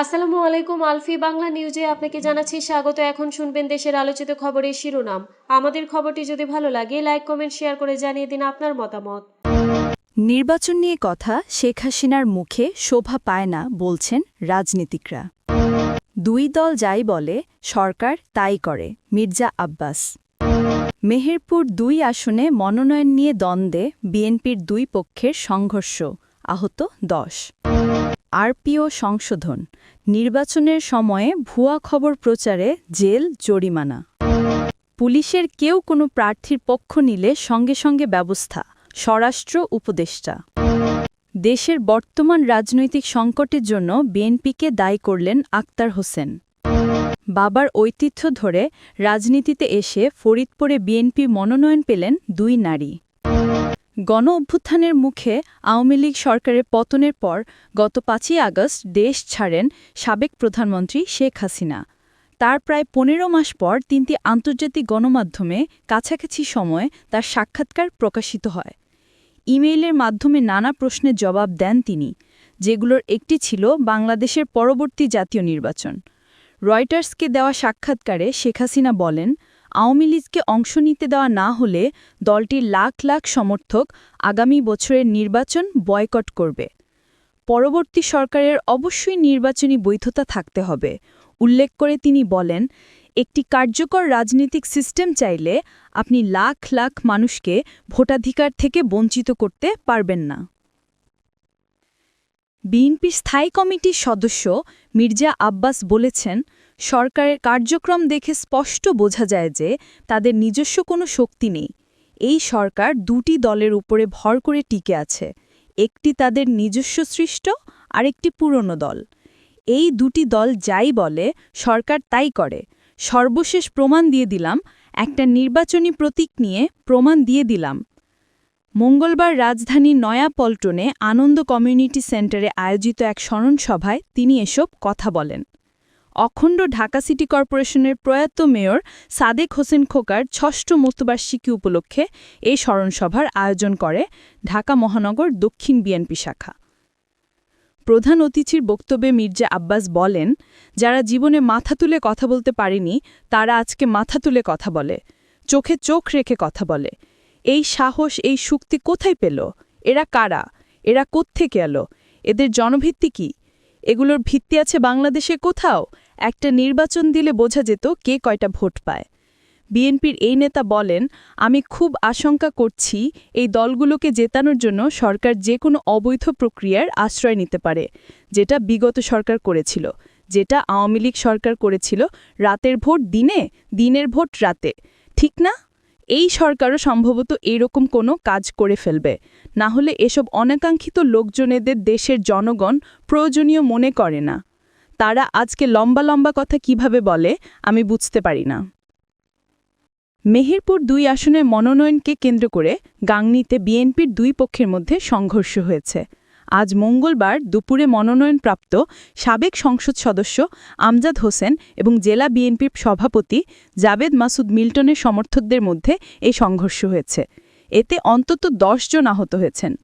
আসসালামু আলাইকুম, আলফি বাংলা নিউজে আপনাকে জানাচ্ছি স্বাগত। এখন শুনবেন দেশের আলোচিত খবরের শিরোনাম। আমাদের খবরটি যদি ভালো লাগে, লাইক, কমেন্ট, শেয়ার করে জানিয়ে দিন আপনার মতামত। নির্বাচন নিয়ে কথা, শেখ হাসিনার মুখে শোভা পায় না বলছেন রাজনীতিকরা। দুই দল যাই বলে, সরকার তাই করে, মির্জা আব্বাস। মেহেরপুর দুই আসনে মনোনয়ন নিয়ে দ্বন্দ্বে বিএনপির দুই পক্ষের সংঘর্ষ, আহত দশ। আরপিও সংশোধন, নির্বাচনের সময়ে ভুয়া খবর প্রচারে জেল জরিমানা। পুলিশের কেউ কোনো প্রার্থীর পক্ষ নিলে সঙ্গে সঙ্গে ব্যবস্থা, স্বরাষ্ট্র উপদেষ্টা। দেশের বর্তমান রাজনৈতিক সংকটের জন্য বিএনপিকে দায়ী করলেন আক্তার হোসেন। বাবার ঐতিহ্য ধরে রাজনীতিতে এসে ফরিদপুরে বিএনপি মনোনয়ন পেলেন দুই নারী। গণ অভ্যুত্থানের মুখে আওয়ামী লীগ সরকারের পতনের পর গত পাঁচই আগস্ট দেশ ছাড়েন সাবেক প্রধানমন্ত্রী শেখ হাসিনা। তার প্রায় পনেরো মাস পর তিনটি আন্তর্জাতিক গণমাধ্যমে কাছাকাছি সময়ে তার সাক্ষাৎকার প্রকাশিত হয়। ইমেইলের মাধ্যমে নানা প্রশ্নের জবাব দেন তিনি, যেগুলোর একটি ছিল বাংলাদেশের পরবর্তী জাতীয় নির্বাচন। রয়টার্সকে দেওয়া সাক্ষাৎকারে শেখ হাসিনা বলেন আওয়ামী লীগকে অংশ নিতে দেওয়া না হলে দলটির লাখ লাখ সমর্থক আগামী বছরের নির্বাচন বয়কট করবে। পরবর্তী সরকারের অবশ্যই নির্বাচনী বৈধতা থাকতে হবে। উল্লেখ করে তিনি বলেন, একটি কার্যকর রাজনৈতিক সিস্টেম চাইলে আপনি লাখ লাখ মানুষকে ভোটাধিকার থেকে বঞ্চিত করতে পারবেন না। বিএনপির স্থায়ী কমিটির সদস্য মির্জা আব্বাস বলেছেন সরকারের কার্যক্রম দেখে স্পষ্ট বোঝা যায় যে তাদের নিজস্ব কোনো শক্তি নেই। এই সরকার দুটি দলের উপরে ভর করে টিকে আছে, একটি তাদের নিজস্ব সৃষ্ট, আরেকটি পুরনো দল। এই দুটি দল যাই বলে, সরকার তাই করে। সর্বশেষ প্রমাণ দিয়ে দিলাম, একটা নির্বাচনী প্রতীক নিয়ে প্রমাণ দিয়ে দিলাম। মঙ্গলবার রাজধানীর নয়াপল্টনে আনন্দ কমিউনিটি সেন্টারে আয়োজিত এক স্মরণ সভায় তিনি এসব কথা বলেন। অখণ্ড ঢাকা সিটি কর্পোরেশনের প্রয়াত মেয়র সাদেক হোসেন খোকার ষষ্ঠ মৃত্যুবার্ষিকী উপলক্ষে এই স্মরণসভার আয়োজন করে ঢাকা মহানগর দক্ষিণ বিএনপি শাখা। প্রধান অতিথির বক্তব্যে মির্জা আব্বাস বলেন, যারা জীবনে মাথা তুলে কথা বলতে পারেনি, তারা আজকে মাথা তুলে কথা বলে, চোখে চোখ রেখে কথা বলে। এই সাহস, এই শক্তি কোথায় পেল? এরা কারা? এরা কোত্থেকে এলো? এদের জনভিত্তি কি? এগুলোর ভিত্তি আছে বাংলাদেশে কোথাও? একটা নির্বাচন দিলে বোঝা যেত কে কয়টা ভোট পায়। বিএনপির এই নেতা বলেন, আমি খুব আশঙ্কা করছি এই দলগুলোকে জেতানোর জন্য সরকার যে কোনো অবৈধ প্রক্রিয়ার আশ্রয় নিতে পারে, যেটা বিগত সরকার করেছিল, যেটা আওয়ামী লীগ সরকার করেছিল রাতের ভোট দিনে, দিনের ভোট রাতে। ঠিক না? এই সরকারও সম্ভবত এরকম কোনো কাজ করে ফেলবে। না হলে এসব অনাকাঙ্ক্ষিত লোকজনেদের দেশের জনগণ প্রয়োজনীয় মনে করে না। তারা আজকে লম্বা লম্বা কথা কীভাবে বলে, আমি বুঝতে পারি না। মেহেরপুর দুই আসনের মনোনয়নকে কেন্দ্র করে গাংনীতে বিএনপির দুই পক্ষের মধ্যে সংঘর্ষ হয়েছে। আজ মঙ্গলবার দুপুরে মনোনয়নপ্রাপ্ত সাবেক সংসদ সদস্য আমজাদ হোসেন এবং জেলা বিএনপির সভাপতি জাবেদ মাসুদ মিল্টনের সমর্থকদের মধ্যে এই সংঘর্ষ হয়েছে। এতে অন্তত জন আহত হয়েছেন।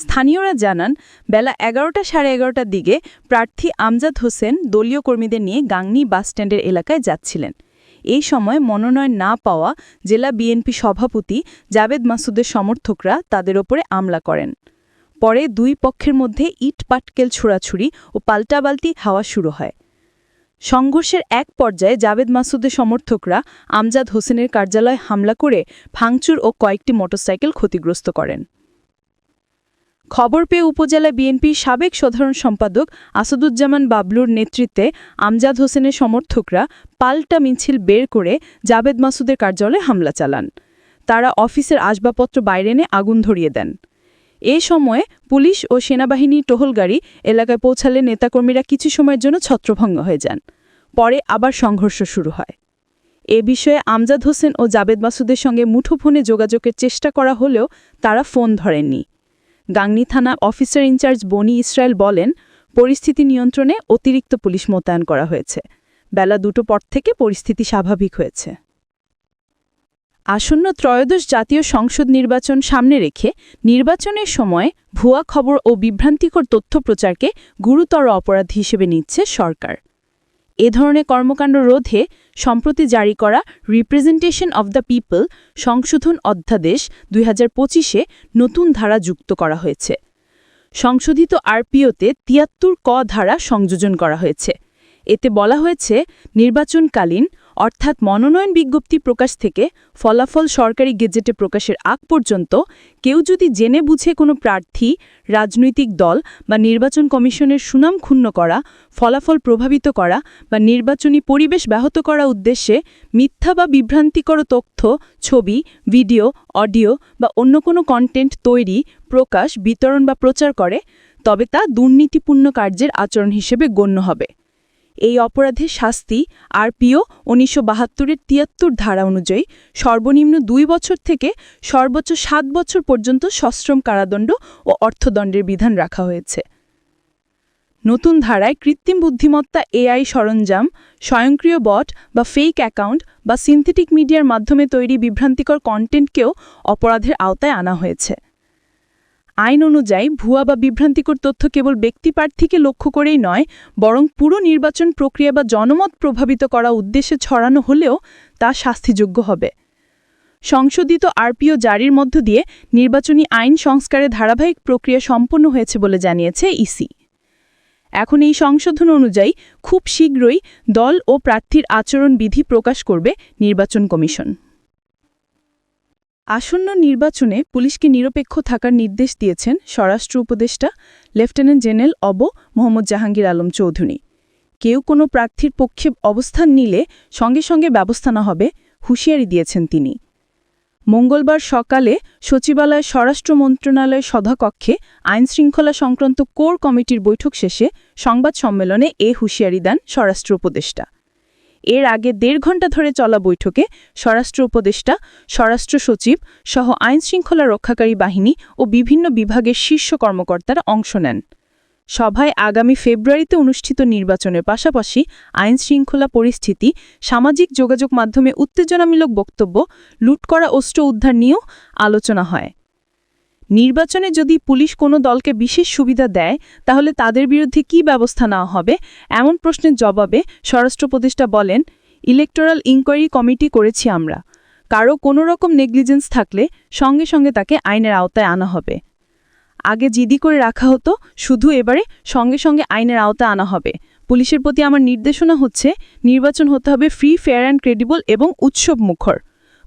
স্থানীয়রা জানান, বেলা এগারোটা সাড়ে এগারোটার দিকে প্রার্থী আমজাদ হোসেন দলীয় কর্মীদের নিয়ে গাংনী বাসস্ট্যান্ডের এলাকায় যাচ্ছিলেন। এই সময় মনোনয়ন না পাওয়া জেলা বিএনপি সভাপতি জাবেদ মাসুদের সমর্থকরা তাদের ওপরে আমলা করেন। পরে দুই পক্ষের মধ্যে ইট পাটকেল ছোড়াছুড়ি ও পাল্টাবাল্টি হাওয়া শুরু হয়। সংঘর্ষের এক পর্যায়ে জাবেদ মাসুদের সমর্থকরা আমজাদ হোসেনের কার্যালয়ে হামলা করে ভাঙচুর ও কয়েকটি মোটরসাইকেল ক্ষতিগ্রস্ত করেন। খবর পেয়ে উপজেলা বিএনপির সাবেক সাধারণ সম্পাদক আসাদুজ্জামান বাবলুর নেতৃত্বে আমজাদ হোসেনের সমর্থকরা পাল্টা মিছিল বের করে জাবেদ মাসুদের কার্যালয়ে হামলা চালান। তারা অফিসের আসবাবপত্র বাইরে এনে আগুন ধরিয়ে দেন। এ সময়ে পুলিশ ও সেনাবাহিনী টহলগাড়ি এলাকায় পৌঁছালে নেতাকর্মীরা কিছু সময়ের জন্য ছত্রভঙ্গ হয়ে যান। পরে আবার সংঘর্ষ শুরু হয়। এ বিষয়ে আমজাদ হোসেন ও জাবেদ মাসুদের সঙ্গে মুঠোফোনে যোগাযোগের চেষ্টা করা হলেও তারা ফোন ধরেননি। গাংনী থানা অফিসার ইনচার্জ বনি ইসরায়েল বলেন, পরিস্থিতি নিয়ন্ত্রণে অতিরিক্ত পুলিশ মোতায়েন করা হয়েছে। বেলা দুটো পর থেকে পরিস্থিতি স্বাভাবিক হয়েছে। আসন্ন ত্রয়োদশ জাতীয় সংসদ নির্বাচন সামনে রেখে নির্বাচনের সময় ভুয়া খবর ও বিভ্রান্তিকর তথ্য প্রচারকে গুরুতর অপরাধ হিসেবে নিচ্ছে সরকার। এ ধরনের কর্মকাণ্ড রোধে সম্প্রতি জারি করা রিপ্রেজেন্টেশন অব দ্য পিপল সংশোধন অধ্যাদেশ দুই হাজার পঁচিশে নতুন ধারা যুক্ত করা হয়েছে। সংশোধিত আরপিওতে তিয়াত্তর ক ধারা সংযোজন করা হয়েছে। এতে বলা হয়েছে, নির্বাচনকালীন অর্থাৎ মনোনয়ন বিজ্ঞপ্তি প্রকাশ থেকে ফলাফল সরকারি গেজেটে প্রকাশের আগ পর্যন্ত কেউ যদি জেনে বুঝে কোনো প্রার্থী, রাজনৈতিক দল বা নির্বাচন কমিশনের সুনাম ক্ষুণ্ণ করা, ফলাফল প্রভাবিত করা বা নির্বাচনী পরিবেশ ব্যাহত করা উদ্দেশ্যে মিথ্যা বা বিভ্রান্তিকর তথ্য, ছবি, ভিডিও, অডিও বা অন্য কোনো কন্টেন্ট তৈরি, প্রকাশ, বিতরণ বা প্রচার করে, তবে তা দুর্নীতিপূর্ণ কার্যের আচরণ হিসেবে গণ্য হবে। এই অপরাধের শাস্তি আরপিও উনিশশো বাহাত্তরের তিয়াত্তর ধারা অনুযায়ী সর্বনিম্ন দুই বছর থেকে সর্বোচ্চ সাত বছর পর্যন্ত সশ্রম কারাদণ্ড ও অর্থদণ্ডের বিধান রাখা হয়েছে। নতুন ধারায় কৃত্রিম বুদ্ধিমত্তা এআই সরঞ্জাম, স্বয়ংক্রিয় বট বা ফেক অ্যাকাউন্ট বা সিনথেটিক মিডিয়ার মাধ্যমে তৈরি বিভ্রান্তিকর কন্টেন্টকেও অপরাধের আওতায় আনা হয়েছে। আইন অনুযায়ী ভুয়া বা বিভ্রান্তিকর তথ্য কেবল ব্যক্তি প্রার্থীকে লক্ষ্য করেই নয়, বরং পুরো নির্বাচন প্রক্রিয়া বা জনমত প্রভাবিত করা উদ্দেশ্যে ছড়ানো হলেও তা শাস্তিযোগ্য হবে। সংশোধিত আরপিও জারির মধ্য দিয়ে নির্বাচনী আইন সংস্কারের ধারাবাহিক প্রক্রিয়া সম্পন্ন হয়েছে বলে জানিয়েছে ইসি। এখন এই সংশোধন অনুযায়ী খুব শীঘ্রই দল ও প্রার্থীর আচরণ বিধি প্রকাশ করবে নির্বাচন কমিশন। আসন্ন নির্বাচনে পুলিশকে নিরপেক্ষ থাকার নির্দেশ দিয়েছেন স্বরাষ্ট্র উপদেষ্টা লেফটেন্যান্ট জেনারেল অব মোহাম্মদ জাহাঙ্গীর আলম চৌধুরী। কেউ কোনো প্রার্থীর পক্ষে অবস্থান নিলে সঙ্গে সঙ্গে ব্যবস্থা না হবে হুঁশিয়ারি দিয়েছেন তিনি। মঙ্গলবার সকালে সচিবালয় স্বরাষ্ট্র মন্ত্রণালয়ের সভাকক্ষে আইনশৃঙ্খলা সংক্রান্ত কোর কমিটির বৈঠক শেষে সংবাদ সম্মেলনে এ হুঁশিয়ারি দেন স্বরাষ্ট্র উপদেষ্টা। এর আগে দেড় ঘণ্টা ধরে চলা বৈঠকে স্বরাষ্ট্র উপদেষ্টা, স্বরাষ্ট্র সচিব সহ আইনশৃঙ্খলা রক্ষাকারী বাহিনী ও বিভিন্ন বিভাগের শীর্ষ কর্মকর্তারা অংশ নেন। সভায় আগামী ফেব্রুয়ারিতে অনুষ্ঠিত নির্বাচনের পাশাপাশি আইনশৃঙ্খলা পরিস্থিতি, সামাজিক যোগাযোগ মাধ্যমে উত্তেজনামূলক বক্তব্য, লুট করা অস্ত্র উদ্ধার নিয়েও আলোচনা হয়। নির্বাচনে যদি পুলিশ কোনো দলকে বিশেষ সুবিধা দেয়, তাহলে তাদের বিরুদ্ধে কী ব্যবস্থা নেওয়া হবে? এমন প্রশ্নের জবাবে স্বরাষ্ট্র উপদেষ্টা বলেন, ইলেকটোরাল ইনকোয়ারি কমিটি করেছি আমরা। কারও কোনো রকম নেগলিজেন্স থাকলে সঙ্গে সঙ্গে তাকে আইনের আওতায় আনা হবে। আগে জিদি করে রাখা হতো, শুধু এবারে সঙ্গে সঙ্গে আইনের আওতায় আনা হবে। পুলিশের প্রতি আমার নির্দেশনা হচ্ছে, নির্বাচন হতে হবে ফ্রি, ফেয়ার অ্যান্ড ক্রেডিবল এবং উৎসব মুখর।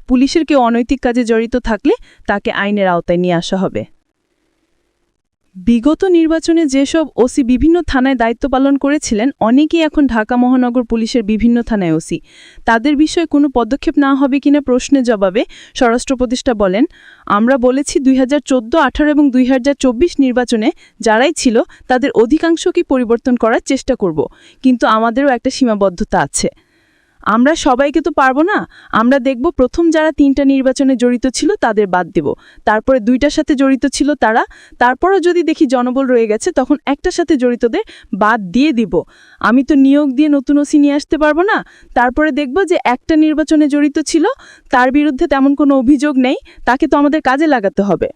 পুলিশের কেউ অনৈতিক কাজে জড়িত থাকলে তাকে আইনের আওতায় নিয়ে আসা হবে। বিগত নির্বাচনে যেসব ওসি বিভিন্ন থানায় দায়িত্ব পালন করেছিলেন, অনেকেই এখন ঢাকা মহানগর পুলিশের বিভিন্ন থানায় ওসি। তাদের বিষয়ে কোনো পদক্ষেপ না হবে কিনা প্রশ্নের জবাবে স্বরাষ্ট্র উপদেষ্টা বলেন, আমরা বলেছি দুই হাজার চোদ্দ, আঠারো এবং দুই হাজার চব্বিশ নির্বাচনে যারাই ছিল, তাদের অধিকাংশকেই পরিবর্তন করার চেষ্টা করব। কিন্তু আমাদেরও একটা সীমাবদ্ধতা আছে। আমরা সবাইকে তো পারব না। আমরা দেখব প্রথম যারা তিনটা নির্বাচনে জড়িত ছিল তাদের বাদ দেব। তারপরে দুইটার সাথে জড়িত ছিল তারা। তারপরও যদি দেখি জনবল রয়ে গেছে, তখন একটার সাথে জড়িতদের বাদ দিয়ে দিব। আমি তো নিয়োগ দিয়ে নতুন ওসি নিয়ে আসতে পারব না। তারপরে দেখব যে একটা নির্বাচনে জড়িত ছিল, তার বিরুদ্ধে তেমন কোনো অভিযোগ নেই। তাকে তো আমাদের কাজে লাগাতে হবে।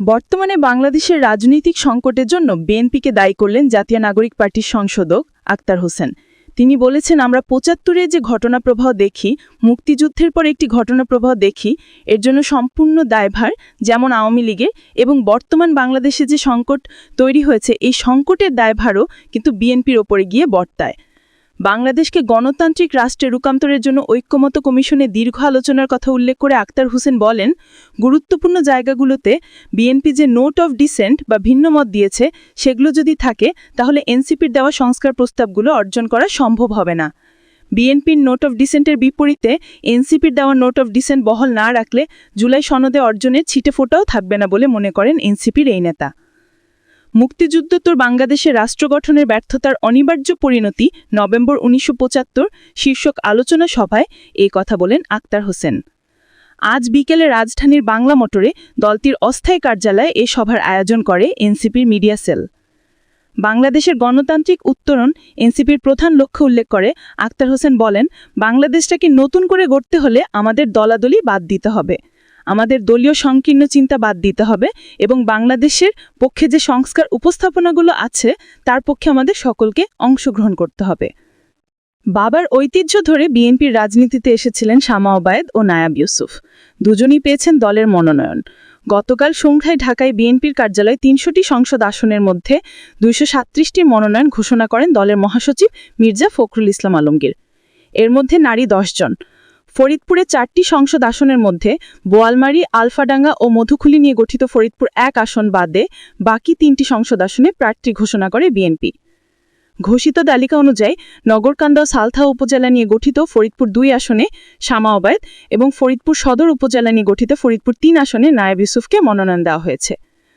বর্তমানে বাংলাদেশের রাজনৈতিক সংকটের জন্য বিএনপিকে দায়ী করলেন জাতীয় নাগরিক পার্টির সংসদক আক্তার হোসেন। তিনি বলেছেন, আমরা পঁচাত্তরে যে ঘটনা প্রবাহ দেখি, মুক্তিযুদ্ধের পর একটি ঘটনা প্রবাহ দেখি, এর জন্য সম্পূর্ণ দায়ভার, যেমন আওয়ামী লীগের, এবং বর্তমান বাংলাদেশে যে সংকট তৈরি হয়েছে, এই সংকটের দায়ভারও কিন্তু বিএনপির ওপরে গিয়ে বর্তায়। বাংলাদেশকে গণতান্ত্রিক রাষ্ট্রে রূপান্তরের জন্য ঐক্যমত কমিশনে দীর্ঘ আলোচনার কথা উল্লেখ করে আক্তার হোসেন বলেন, গুরুত্বপূর্ণ জায়গাগুলোতে বিএনপি যে নোট অফ ডিসেন্ট বা ভিন্নমত দিয়েছে, সেগুলো যদি থাকে, তাহলে এনসিপির দেওয়া সংস্কার প্রস্তাবগুলো অর্জন করা সম্ভব হবে না। বিএনপির নোট অফ ডিসেন্টের বিপরীতে এনসিপির দেওয়া নোট অফ ডিসেন্ট বহল না রাখলে জুলাই সনদে অর্জনের ছিটে ফোটাও থাকবে না বলে মনে করেন এনসিপির এই নেতা। মুক্তিযুদ্ধোত্তর বাংলাদেশে রাষ্ট্র গঠনের ব্যর্থতার অনিবার্য পরিণতি নভেম্বর উনিশশো পঁচাত্তর শীর্ষক আলোচনা সভায় এই কথা বলেন আক্তার হোসেন। আজ বিকেলে রাজধানীর বাংলা মোটরে দলটির অস্থায়ী কার্যালয়ে এ সভার আয়োজন করে এনসিপির মিডিয়া সেল। বাংলাদেশের গণতান্ত্রিক উত্তরণ এনসিপির প্রধান লক্ষ্য উল্লেখ করে আক্তার হোসেন বলেন, বাংলাদেশটাকে নতুন করে গড়তে হলে আমাদের দলাদলি বাদ দিতে হবে। আমাদের দলীয় সংকীর্ণ চিন্তা বাদ দিতে হবে এবং বাংলাদেশের পক্ষে যে সংস্কার উপস্থাপনাগুলো আছে, তার পক্ষে আমাদের সকলকে অংশগ্রহণ করতে হবে। বাবার ঐতিহ্য ধরে বিএনপির রাজনীতিতে এসেছিলেন শামা ওবায়েদ ও নায়াব ইউসুফ। দুজনই পেয়েছেন দলের মনোনয়ন। গতকাল সংখ্যায় ঢাকায় বিএনপির কার্যালয়ে তিনশোটি সংসদ আসনের মধ্যে দুইশো সাত্রিশটির মনোনয়ন ঘোষণা করেন দলের মহাসচিব মির্জা ফখরুল ইসলাম আলমগীর। এর মধ্যে নারী জন। ফরিদপুরে চারটি সংসদ আসনের মধ্যে বোয়ালমারি, আলফাডাঙ্গা ও মধুখুলি নিয়ে গঠিত ফরিদপুর এক আসন বাদে বাকি তিনটি সংসদ আসনে প্রার্থী ঘোষণা করে বিএনপি। ঘোষিত তালিকা অনুযায়ী নগরকান্দা সালথা উপজেলা নিয়ে গঠিত ফরিদপুর দুই আসনে শামা ওবায়দ এবং ফরিদপুর সদর উপজেলা নিয়ে গঠিত ফরিদপুর তিন আসনে নায়েব ইউসুফকে মনোনয়ন দেওয়া হয়েছে।